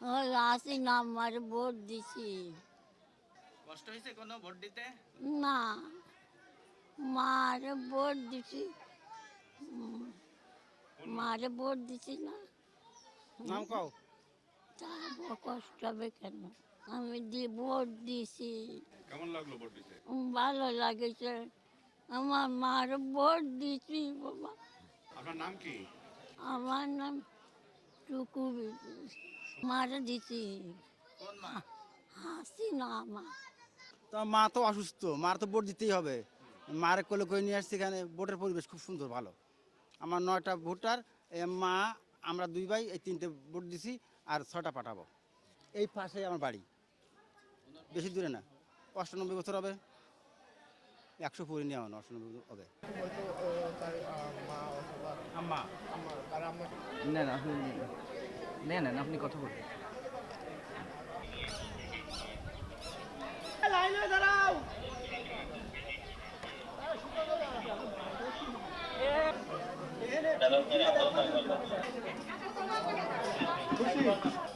ওই আসি না আমার ভোট দিছি। কষ্ট হয়েছে কোনো ভোট দিতে? না। মারে ভোট দিছি। মারে ভোট দিছি না। নাম কও। তা কষ্ট হবে কেন? আমি দি ভোট দিছি। কেমন লাগল ভোট দিতে? ভালো লাগেছে। আমার মার ভোট দিছি বাবা। আপনার নাম কি? আমার নাম টুকু। মারে দিছি। কোন মা হাসি না আমার তো মা তো অসুস্থ মার তো ভোট দিতেই হবে। মারে কোলে করে নিয়ে আসছি এখানে ভোটের পরিবেশ খুব সুন্দর ভালো। আমার নয়টা ভোটার এ মা আমরা দুই ভাই এই তিনটে ভোট দিছি আর ছটা পাঠাবো। এই পাশে আমার বাড়ি। বেশি দূরে না অষ্টানব্বই বছর হবে। একশো পুরি নিয়ে আমার অষ্টানব্বই বছর হবে আম্মা। নেন আপনি নেন নেন আপনি কথা বলুন খুশি